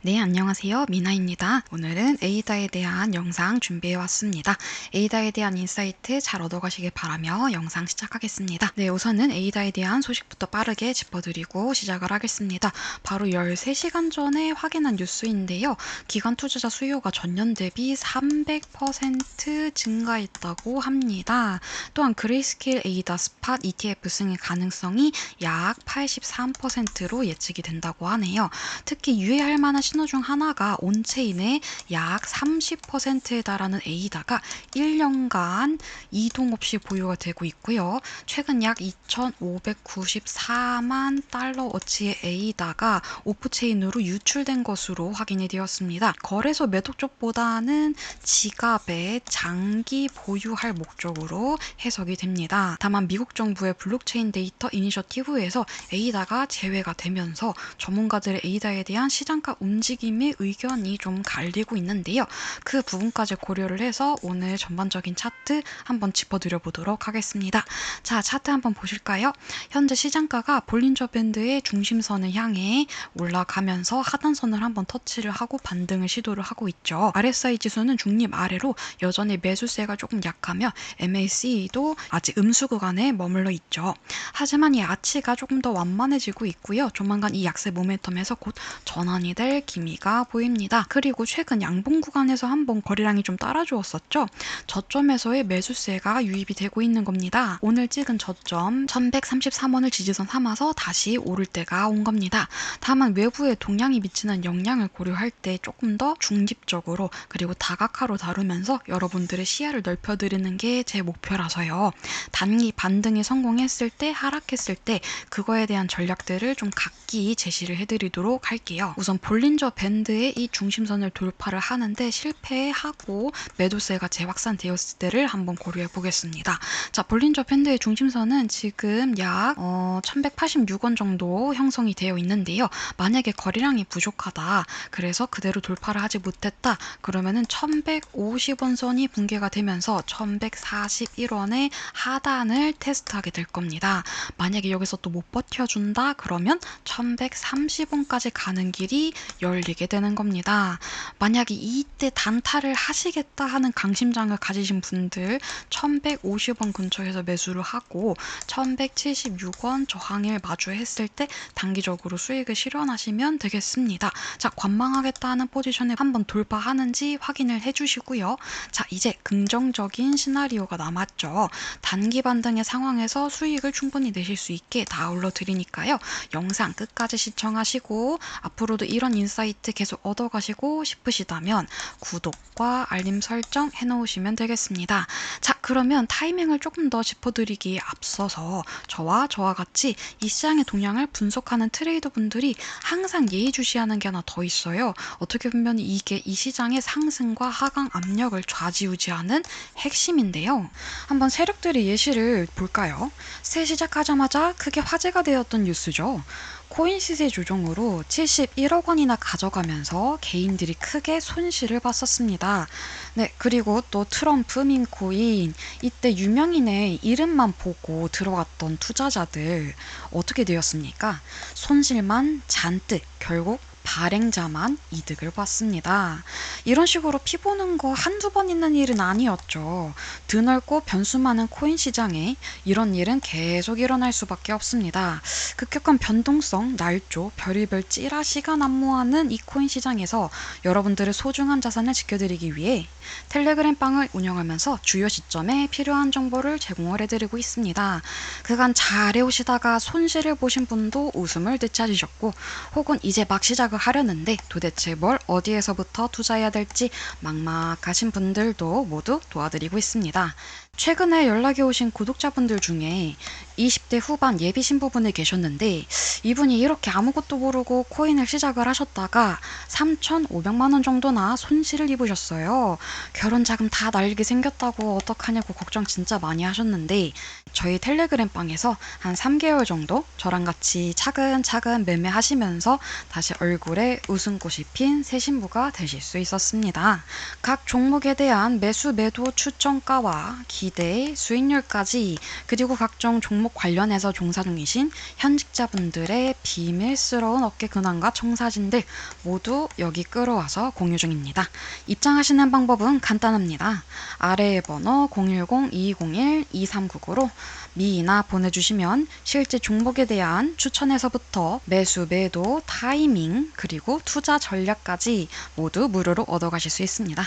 네, 안녕하세요. 미나입니다. 오늘은 에이다에 대한 영상 준비해 왔습니다. 에이다에 대한 인사이트 잘 얻어가시길 바라며 영상 시작하겠습니다. 네, 우선은 에이다에 대한 소식부터 빠르게 짚어드리고 시작을 하겠습니다. 바로 13시간 전에 확인한 뉴스인데요. 기관 투자자 수요가 전년 대비 300% 증가했다고 합니다. 또한 그레이스케일 에이다 스팟 ETF 승인 가능성이 약 83%로 예측이 된다고 하네요. 특히 유의할 만한 신호 중 하나가 온체인의 약 30%에 달하는 에이다가 1년간 이동 없이 보유가 되고 있고요. 최근 약 2,594만 달러어치의 에이다가 오프체인으로 유출된 것으로 확인이 되었습니다. 거래소 매독 쪽보다는 지갑에 장기 보유할 목적으로 해석이 됩니다. 다만 미국 정부의 블록체인 데이터 이니셔티브에서 에이다가 제외가 되면서 전문가들의 에이다에 대한 시장가 움직임 움직임의 의견이 좀 갈리고 있는데요. 그 부분까지 고려를 해서 오늘 전반적인 차트 한번 짚어드려 보도록 하겠습니다. 자, 차트 한번 보실까요? 현재 시장가가 볼린저 밴드의 중심선을 향해 올라가면서 하단선을 한번 터치를 하고 반등을 시도를 하고 있죠. RSI 지수는 중립 아래로 여전히 매수세가 조금 약하며 MAC도 아직 음수 구간에 머물러 있죠. 하지만 이 아치가 조금 더 완만해지고 있고요. 조만간 이 약세 모멘텀에서 곧 전환이 될 기미가 보입니다. 그리고 최근 양봉 구간에서 한번 거래량이 좀 따라주었었죠. 저점에서의 매수세가 유입이 되고 있는 겁니다. 오늘 찍은 저점 1133원을 지지선 삼아서 다시 오를 때가 온 겁니다. 다만 외부의 동향이 미치는 영향을 고려할 때 조금 더 중립적으로 그리고 다각화로 다루면서 여러분들의 시야를 넓혀드리는 게 제 목표라서요. 단기 반등이 성공했을 때 하락했을 때 그거에 대한 전략들을 좀 각기 제시를 해드리도록 할게요. 우선 볼린 챌린저 밴드의 이 중심선을 돌파를 하는데 실패하고 매도세가 재확산되었을 때를 한번 고려해 보겠습니다. 자, 볼린저 밴드의 중심선은 지금 약 어, 1186원 정도 형성이 되어 있는데요. 만약에 거래량이 부족하다. 그래서 그대로 돌파를 하지 못했다. 그러면은 1150원 선이 붕괴가 되면서 1141원의 하단을 테스트하게 될 겁니다. 만약에 여기서 또 못 버텨준다. 그러면 1130원까지 가는 길이 열리게 되는 겁니다. 만약에 이때 단타를 하시겠다 하는 강심장을 가지신 분들 1150원 근처에서 매수를 하고 1176원 저항을 마주했을 때 단기적으로 수익을 실현하시면 되겠습니다. 자, 관망하겠다 하는 포지션에 한번 돌파하는지 확인을 해주시고요. 자, 이제 긍정적인 시나리오가 남았죠. 단기 반등의 상황에서 수익을 충분히 내실 수 있게 다 올려드리니까요. 영상 끝까지 시청하시고 앞으로도 이런 인사 인 사이트 계속 얻어가시고 싶으시다면 구독과 알림 설정 해놓으시면 되겠습니다. 자, 그러면 타이밍을 조금 더 짚어드리기에 앞서서 저와 저와 같이 이 시장의 동향을 분석하는 트레이더 분들이 항상 예의주시하는 게 하나 더 있어요. 어떻게 보면 이게 이 시장의 상승과 하강 압력을 좌지우지하는 핵심인데요. 한번 세력들의 예시를 볼까요? 새 시작하자마자 크게 화제가 되었던 뉴스죠. 코인 시세 조정으로 71억 원이나 가져가면서 개인들이 크게 손실을 봤었습니다. 네, 그리고 또 트럼프 민코인 이때 유명인의 이름만 보고 들어갔던 투자자들 어떻게 되었습니까? 손실만 잔뜩 결국 발행자만 이득을 봤습니다. 이런 식으로 피 보는 거 한두 번 있는 일은 아니었죠. 드넓고 변수 많은 코인 시장에 이런 일은 계속 일어날 수밖에 없습니다. 급격한 변동성, 날조, 별의별 찌라시가 난무하는 이 코인 시장에서 여러분들의 소중한 자산을 지켜드리기 위해 텔레그램 방을 운영하면서 주요 시점에 필요한 정보를 제공을 해드리고 있습니다. 그간 잘 해오시다가 손실을 보신 분도 웃음을 되찾으셨고 혹은 이제 막 시작을 하려는데 도대체 뭘 어디에서부터 투자해야 될지 막막하신 분들도 모두 도와드리고 있습니다. 최근에 연락이 오신 구독자분들 중에 20대 후반 예비 신부분이 계셨는데 이분이 이렇게 아무것도 모르고 코인을 시작을 하셨다가 3,500만 원 정도나 손실을 입으셨어요. 결혼 자금 다 날리게 생겼다고 어떡하냐고 걱정 진짜 많이 하셨는데 저희 텔레그램 방에서 한 3개월 정도 저랑 같이 차근차근 매매하시면서 다시 얼굴에 웃음꽃이 핀 새 신부가 되실 수 있었습니다. 각 종목에 대한 매수 매도 추천가와 기 기대, 수익률까지 그리고 각종 종목 관련해서 종사 중이신 현직자분들의 비밀스러운 어깨 근황과 청사진들 모두 여기 끌어와서 공유 중입니다. 입장하시는 방법은 간단합니다. 아래의 번호 010-2201-2399로 미이나 보내주시면 실제 종목에 대한 추천에서부터 매수, 매도, 타이밍, 그리고 투자 전략까지 모두 무료로 얻어가실 수 있습니다.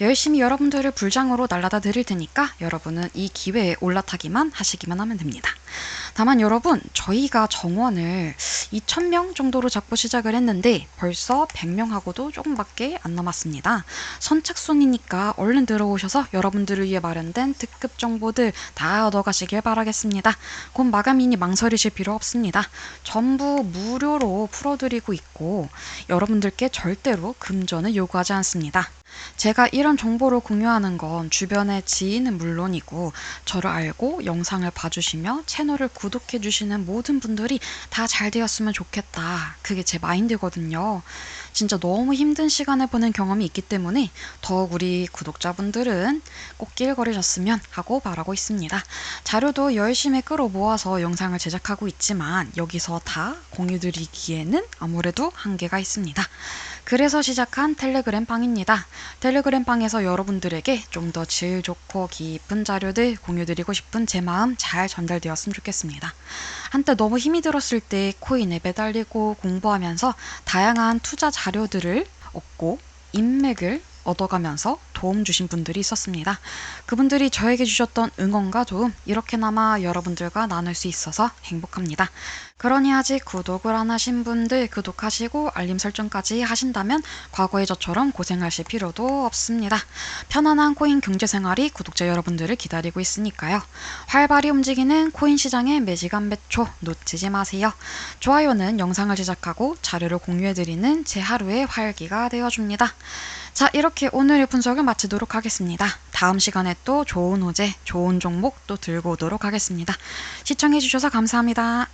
열심히 여러분들을 불장으로 날라다 드릴 테니까 여러분은 이 기회에 올라타기만 하시기만 하면 됩니다. 다만 여러분, 저희가 정원을 2,000명 정도로 잡고 시작을 했는데 벌써 100명하고도 조금밖에 안 남았습니다. 선착순이니까 얼른 들어오셔서 여러분들을 위해 마련된 특급 정보들 다 얻어가시길 바라겠습니다. 곧 마감이니 망설이실 필요 없습니다. 전부 무료로 풀어드리고 있고 여러분들께 절대로 금전을 요구하지 않습니다. 제가 이런 정보를 공유하는 건 주변의 지인은 물론이고 저를 알고 영상을 봐주시며 채널을 구독해주시는 모든 분들이 다 잘 되었으면 좋겠다. 그게 제 마인드거든요. 진짜 너무 힘든 시간을 보낸 경험이 있기 때문에 더욱 우리 구독자분들은 꽃길 걸으셨으면 하고 바라고 있습니다. 자료도 열심히 끌어모아서 영상을 제작하고 있지만 여기서 다 공유드리기에는 아무래도 한계가 있습니다. 그래서 시작한 텔레그램 방입니다. 텔레그램 방에서 여러분들에게 좀 더 질 좋고 깊은 자료들 공유드리고 싶은 제 마음 잘 전달되었으면 좋겠습니다. 한때 너무 힘이 들었을 때 코인에 매달리고 공부하면서 다양한 투자 자료들을 얻고 인맥을 얻어가면서 도움 주신 분들이 있었습니다. 그분들이 저에게 주셨던 응원과 도움 이렇게나마 여러분들과 나눌 수 있어서 행복합니다. 그러니 아직 구독을 안 하신 분들 구독하시고 알림 설정까지 하신다면 과거의 저처럼 고생하실 필요도 없습니다. 편안한 코인 경제 생활이 구독자 여러분들을 기다리고 있으니까요. 활발히 움직이는 코인 시장의 매지간 매초 놓치지 마세요. 좋아요는 영상을 제작하고 자료를 공유해드리는 제 하루의 활기가 되어줍니다. 자, 이렇게 오늘의 분석을 마치도록 하겠습니다. 다음 시간에 또 좋은 호재, 좋은 종목 또 들고 오도록 하겠습니다. 시청해주셔서 감사합니다.